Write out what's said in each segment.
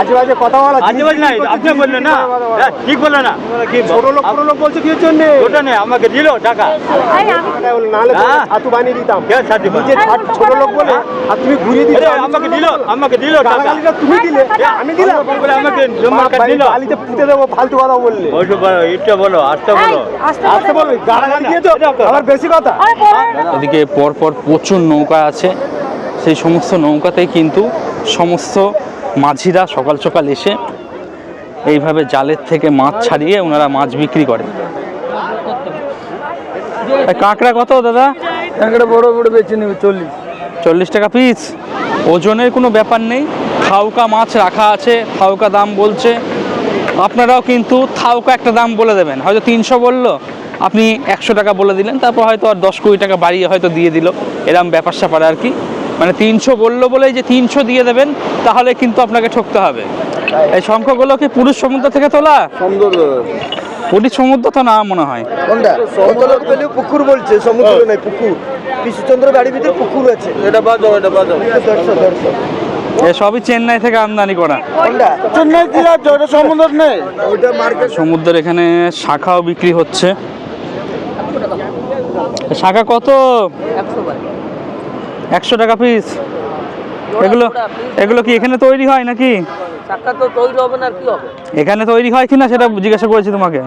আজে বাজে কথা বলা আজে বাজে নাই আপনি বললেন না। হ্যাঁ, ঠিক বললেন না। কি ছোট লোক ছোট লোক বলছে কি জন্য? ওটা নেই আমাকে দিল টাকা। নাহলে হ্যাঁ। বানিয়ে দিতাম। নিজে ছোট লোক বলে আর তুমি ঘুরিয়ে দিলে আমাকে দিল আমাকে দিল টাকা। তুমি দিলে আমি দিলাম। আমাকে দিল। গালিতে পুঁতে দেবো ফালতু কথা বললে। ওইটা বলো এটা বলো আস্তে বলো। আসতে গালাগালি বেশি কথা। এদিকে পরপর প্রচুর নৌকা আছে। সেই সমস্ত নৌকাতেই কিন্তু সমস্ত মাঝিরা সকাল সকাল এসে এইভাবে জালের থেকে মাছ ছাড়িয়ে ওনারা মাছ বিক্রি করে। কাঁকড়া কত দাদা? কাঁকড়া বড় বড় বেছে নেবে চল্লিশ। চল্লিশ টাকা পিস। ওজনের কোনো ব্যাপার নেই। থাউকা মাছ রাখা আছে থাউকা দাম বলছে। আপনারাও কিন্তু থাউকা একটা দাম বলে দেবেন। হয়তো তিনশো বলল আপনি একশো টাকা বলে দিলেন তারপর হয়তো আর দশ কুড়ি টাকা বাড়িয়ে হয়তো দিয়ে দিল। এরম ব্যাপার স্যাপার আর কি। মানে তিনশো বলল বলেই যে তিনশো দিয়ে দেবেন তাহলে কিন্তু আপনাকে ঠকতে হবে। এই শঙ্খগুলো কি পুরুষ সমুদ্র থেকে তোলা? সুন্দর পুরীর সমুদ্র তো না মনে হয়। কোনটা? পুকুর বলছে সমুদ্র নাই পুকুর। কৃষ্ণচন্দ্র বাড়ির ভিতরে পুকুর আছে। এটা বাজাও এটা এ সবই চেন্নাই থেকে আমদানি করা। চেন্নাই সমুদ্র নেই। ওইটা সমুদ্রের এখানে শাখাও বিক্রি হচ্ছে। শাখা কত? একশো টাকা পিস এগুলো এগুলো কি এখানে তৈরি হয় নাকি? এখানে তৈরি হয় কিনা সেটা জিজ্ঞাসা করেছি তোমাকে।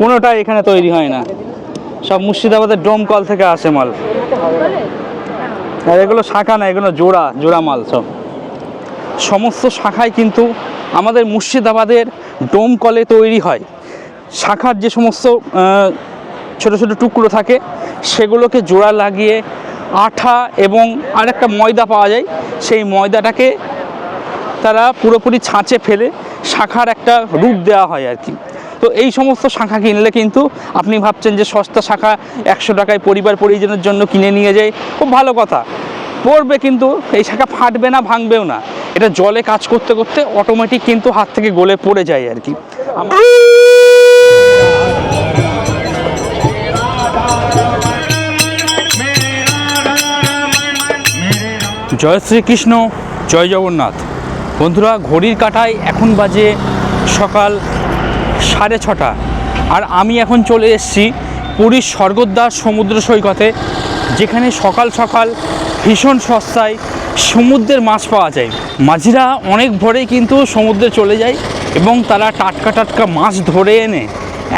কোনোটাই এখানে তৈরি হয় না। সব মুর্শিদাবাদের ডোমকল থেকে আসে মাল। আর এগুলো শাখা না এগুলো জোড়া জোড়া মাল সব। সমস্ত শাখায় কিন্তু আমাদের মুর্শিদাবাদের ডোমকলে তৈরি হয়। শাখার যে সমস্ত ছোট ছোট টুকরো থাকে সেগুলোকে জোড়া লাগিয়ে আঠা এবং আরেকটা ময়দা পাওয়া যায়, সেই ময়দাটাকে তারা পুরোপুরি ছাঁচে ফেলে শাখার একটা রূপ দেওয়া হয় আর কি। তো এই সমস্ত শাখা কিনলে কিন্তু আপনি ভাবছেন যে সস্তা শাখা একশো টাকায় পরিবার পরিজনের জন্য কিনে নিয়ে যায়, খুব ভালো কথা। পড়বে কিন্তু, এই শাখা ফাটবে না, ভাঙবেও না। এটা জলে কাজ করতে করতে অটোমেটিক কিন্তু হাত থেকে গলে পড়ে যায় আর কি। আম- জয় শ্রীকৃষ্ণ, জয় জগন্নাথ। বন্ধুরা, ঘড়ির কাঁটায় এখন বাজে সকাল সাড়ে ছটা। আর আমি এখন চলে এসেছি পুরীর স্বর্গদ্বার সমুদ্র সৈকতে, যেখানে সকাল সকাল ভীষণ সস্তায় সমুদ্রের মাছ পাওয়া যায়। মাঝিরা অনেক ভোরেই কিন্তু সমুদ্রে চলে যায় এবং তারা টাটকা টাটকা মাছ ধরে এনে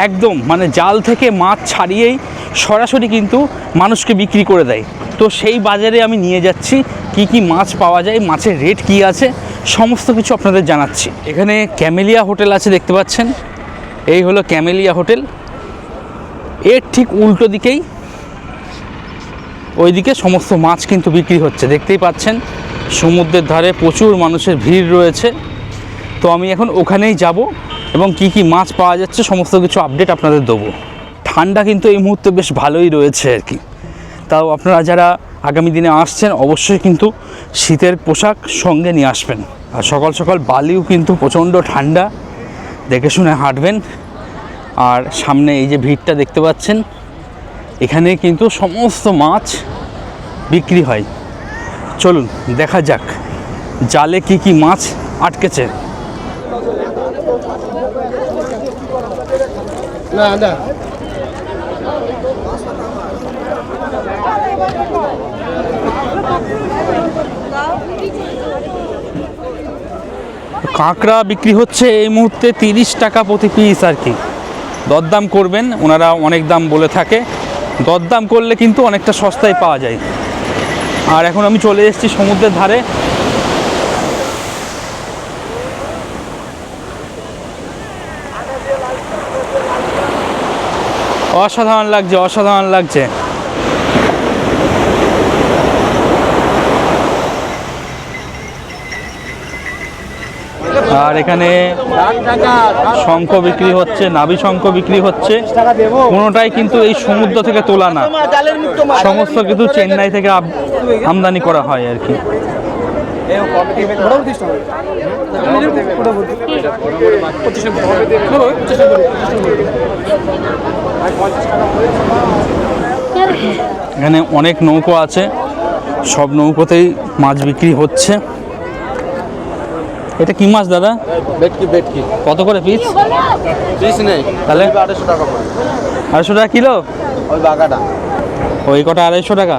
একদম মানে জাল থেকে মাছ ছাড়িয়েই সরাসরি কিন্তু মানুষকে বিক্রি করে দেয়। তো সেই বাজারে আমি নিয়ে যাচ্ছি, কি কি মাছ পাওয়া যায়, মাছের রেট কি আছে, সমস্ত কিছু আপনাদের জানাচ্ছি। এখানে ক্যামেলিয়া হোটেল আছে, দেখতে পাচ্ছেন? এই হলো ক্যামেলিয়া হোটেল। এর ঠিক উল্টো দিকেই, ওইদিকে সমস্ত মাছ কিন্তু বিক্রি হচ্ছে। দেখতেই পাচ্ছেন, সমুদ্রের ধারে প্রচুর মানুষের ভিড় রয়েছে। তো আমি এখন ওখানেই যাব এবং কি কি মাছ পাওয়া যাচ্ছে, সমস্ত কিছু আপডেট আপনাদের দেবো। ঠান্ডা কিন্তু এই মুহূর্তে বেশ ভালোই রয়েছে আর কি। তাও আপনারা যারা আগামী দিনে আসছেন, অবশ্যই কিন্তু শীতের পোশাক সঙ্গে নিয়ে আসবেন। আর সকাল সকাল বালিও কিন্তু প্রচণ্ড ঠান্ডা। দেখে শুনে হাঁটবেন। আর সামনে এই যে ভিড়টা দেখতে পাচ্ছেন, এখানে কিন্তু সমস্ত মাছ বিক্রি হয়। চলুন, দেখা যাক জালে কি কি মাছ আটকেছে। না। কাঁকড়া বিক্রি হচ্ছে এই মুহূর্তে তিরিশ টাকা প্রতি পিস আর কি। দরদাম করবেন, ওনারা অনেক দাম বলে থাকে। দরদাম করলে কিন্তু অনেকটা সস্তায় পাওয়া যায়। আর এখন আমি চলে এসেছি সমুদ্রের ধারে। অসাধারণ লাগছে অসাধারণ লাগছে। আর এখানে শঙ্খ বিক্রি হচ্ছে, নাভি শঙ্খ বিক্রি হচ্ছে। কোনোটাই কিন্তু এই সমুদ্র থেকে তোলা না। সমস্ত কিছু চেন্নাই থেকে আমদানি করা হয় আর কি। এখানে অনেক নৌকো আছে। সব নৌকোতেই মাছ বিক্রি হচ্ছে। এটা কি মাছ দাদা? বেটকি বেটকি কত করে পিস পিস নেই। তাহলে? আড়াইশো টাকা আড়াইশো টাকা কিলো? ওই বাগাটা। ওই কটা আড়াইশো টাকা?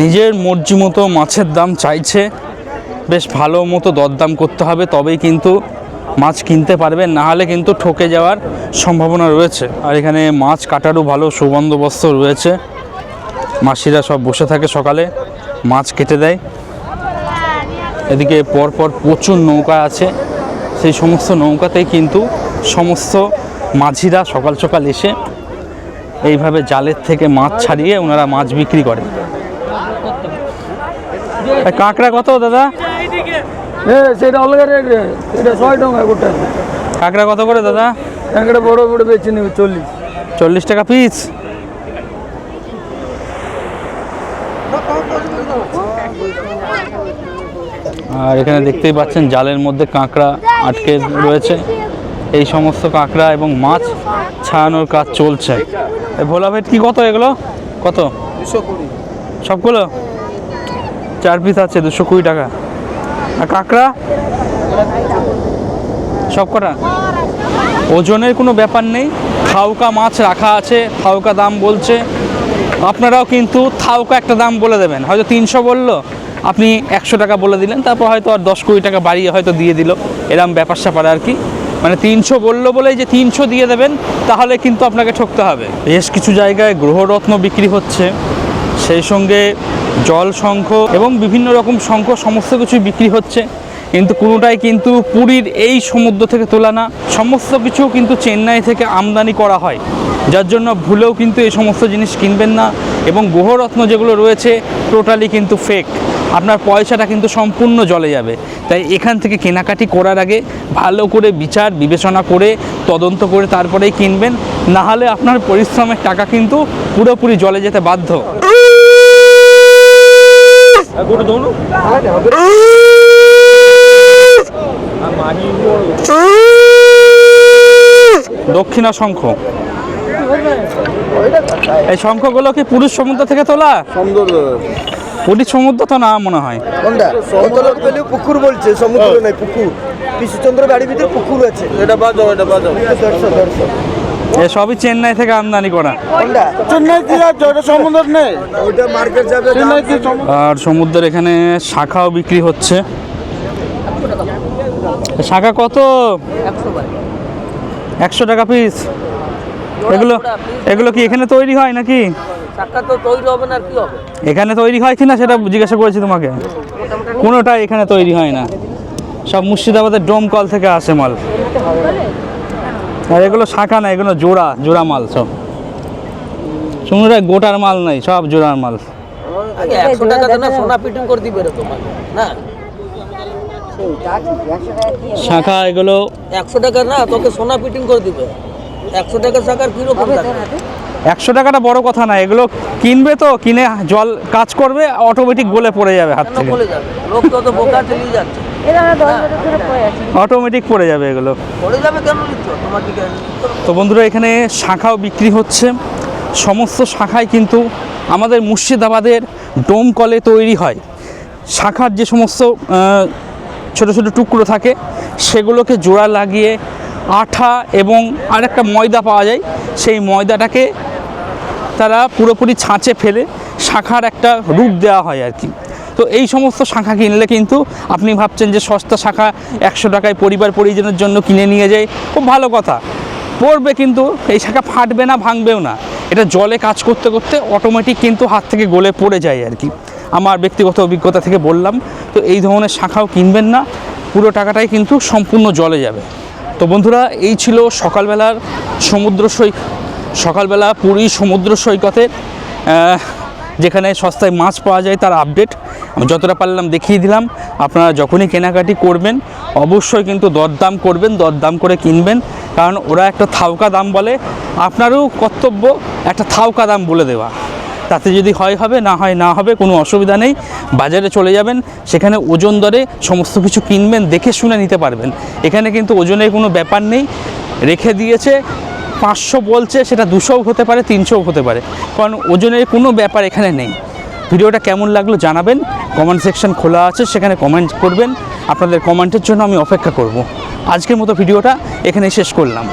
নিজের মর্জি মতো মাছের দাম চাইছে। বেশ ভালো মতো দরদাম করতে হবে তবেই কিন্তু মাছ কিনতে পারবেন না হলে কিন্তু ঠকে যাওয়ার সম্ভাবনা রয়েছে। আর এখানে মাছ কাটারও ভালো সুবন্দোবস্ত রয়েছে। মাসিরা সব বসে থাকে সকালে। মাছ কেটে দেয়। এদিকে পরপর প্রচুর নৌকা আছে। সেই সমস্ত নৌকাতেই কিন্তু সমস্ত মাঝিরা সকাল সকাল এসে এইভাবে জালের থেকে মাছ ছাড়িয়ে ওনারা মাছ বিক্রি করে। কাঁকড়া কত দাদা? সেটা রেট এটা ছয় টাকা গোটা। কাঁকড়া কত করে দাদা? বড় বড় বেচে নেবে চল্লিশ। চল্লিশ টাকা পিস আর এখানে দেখতেই পাচ্ছেন জালের মধ্যে কাঁকড়া আটকে রয়েছে। এই সমস্ত কাঁকড়া এবং মাছ ছাড়ানোর কাজ চলছে। ভোলা ভেট কি কত এগুলো? কত? সবগুলো? চার পিস আছে দুশো কুড়ি টাকা। আর কাঁকড়া? সব কটা ওজনের কোনো ব্যাপার নেই। থাউকা মাছ রাখা আছে থাউকা দাম বলছে। আপনারাও কিন্তু থাউকা একটা দাম বলে দেবেন। হয়তো তিনশো বলল আপনি একশো টাকা বলে দিলেন, তারপর হয়তো আর দশ কুড়ি টাকা বাড়িয়ে হয়তো দিয়ে দিল। এরম ব্যাপার স্যাপার আর কি। মানে তিনশো বলল বলেই যে তিনশো দিয়ে দেবেন, তাহলে কিন্তু আপনাকে ঠকতে হবে। বেশ কিছু জায়গায় গ্রহরত্ন বিক্রি হচ্ছে। সেই সঙ্গে জল শঙ্খ এবং বিভিন্ন রকম শঙ্খ সমস্ত কিছুই বিক্রি হচ্ছে। কিন্তু কোনোটাই কিন্তু পুরীর এই সমুদ্র থেকে তোলা না। সমস্ত কিছু কিন্তু চেন্নাই থেকে আমদানি করা হয়। যার জন্য ভুলেও কিন্তু এই সমস্ত জিনিস কিনবেন না। এবং গ্রহরত্ন যেগুলো রয়েছে, টোটালি কিন্তু ফেক আপনার পয়সাটা কিন্তু সম্পূর্ণ জলে যাবে। তাই এখান থেকে কেনাকাটি করার আগে ভালো করে বিচার, বিবেচনা করে, তদন্ত করে তারপরেই কিনবেন। না হলে আপনার পরিশ্রমের টাকা কিন্তু পুরোপুরি জলে যেতে বাধ্য। দক্ষিণা শঙ্খ। এই শঙ্খগুলো কি পুরুষ সমুদ্র থেকে তোলা? সুন্দর পুরীর সমুদ্র তো না মনে হয়। কোনটা? লোক পেলে পুকুর বলছে সমুদ্র নাই পুকুর। কৃষ্ণচন্দ্র বাড়ির ভিতরে পুকুর আছে। এটা বাজাও এটা বাজাও। এ সবই চেন্নাই থেকে আমদানি করা। চেন্নাই কি ওটা সমুদ্র নেই। ওইটা মার্কেট যাবে চেন্নাই কি আর সমুদ্রের এখানে শাখাও বিক্রি হচ্ছে। শাখা কত? একশো টাকা পিস এগুলো এগুলো কি এখানে তৈরি হয় নাকি? চাকা তো তৈরি হবে না আর কি হবে? এখানে তৈরি হয় কি না সেটা জিজ্ঞাসা করেছি তোমাকে। কোনোটা এখানে তৈরি হয় না। সব মুর্শিদাবাদের ডোমকল থেকে আসে মাল। আর এগুলো শাখা না এগুলো জোড়া জোড়া মাল সব। শুনুন গোটার মাল নাই সব জোড়ার মাল। একশো টাকাতে না সোনা ফিটিং করে দিবে তোমার না? শাখা এগুলো একশো টাকা না তোকে সোনা ফিটিং করে দিবে। একশো টাকা শাখার কীরকম একশো টাকাটা বড় কথা না এগুলো কিনবে তো কিনে জল কাজ করবে অটোমেটিক গলে পড়ে যাবে হাত থেকে। বলে যাবে? লোক তো তো বোকা চলিয়ে যাচ্ছে। অটোমেটিক পড়ে যাবে এগুলো। পড়ে যাবে কেন নিচ্ছ তোমার দিকে তো বন্ধুরা এখানে শাখাও বিক্রি হচ্ছে। সমস্ত শাখায় কিন্তু আমাদের মুর্শিদাবাদের ডোম কলে তৈরি হয়। শাখার যে সমস্ত ছোট ছোট টুকরো থাকে সেগুলোকে জোড়া লাগিয়ে আঠা এবং আরেকটা ময়দা পাওয়া যায়। সেই ময়দাটাকে তারা পুরোপুরি ছাঁচে ফেলে শাখার একটা রূপ দেওয়া হয় আর কি। তো এই সমস্ত শাখা কিনলে কিন্তু আপনি ভাবছেন যে সস্তা শাখা একশো টাকায় পরিবার পরিজনের জন্য কিনে নিয়ে যায়, খুব ভালো কথা। পড়বে কিন্তু, এই শাখা ফাটবে না, ভাঙবেও না। এটা জলে কাজ করতে করতে অটোমেটিক কিন্তু হাত থেকে গলে পড়ে যায় আর কি। আমার ব্যক্তিগত অভিজ্ঞতা থেকে বললাম, তো এই ধরনের শাখাও কিনবেন না, পুরো টাকাটাই কিন্তু সম্পূর্ণ জলে যাবে। তো বন্ধুরা, এই ছিল সকালবেলার সমুদ্র সৈকত। সকালবেলা পুরী সমুদ্র সৈকতে যেখানে সস্তায় মাছ পাওয়া যায় তার আপডেট আমি যতটা পারলাম দেখিয়ে দিলাম। আপনারা যখনই কেনাকাটি করবেন, অবশ্যই কিন্তু দরদাম করবেন, দরদাম করে কিনবেন। কারণ ওরা একটা থাউকা দাম বলে, আপনারও কর্তব্য একটা থাউকা দাম বলে দেওয়া। তাতে যদি হয় হবে, না হয় না হবে, কোনো অসুবিধা নেই। বাজারে চলে যাবেন, সেখানে ওজন দরে সমস্ত কিছু কিনবেন, দেখে শুনে নিতে পারবেন। এখানে কিন্তু ওজনের কোনো ব্যাপার নেই। রেখে দিয়েছে পাঁচশো বলছে, সেটা দুশোও হতে পারে, তিনশোও হতে পারে। কারণ ওজনের কোনো ব্যাপার এখানে নেই। ভিডিওটা কেমন লাগল জানাবেন। কমেন্ট সেকশন খোলা আছে, সেখানে কমেন্ট করবেন। আপনাদের কমেন্টের জন্য আমি অপেক্ষা করব। আজকের মতো ভিডিওটা এখানে শেষ করলাম।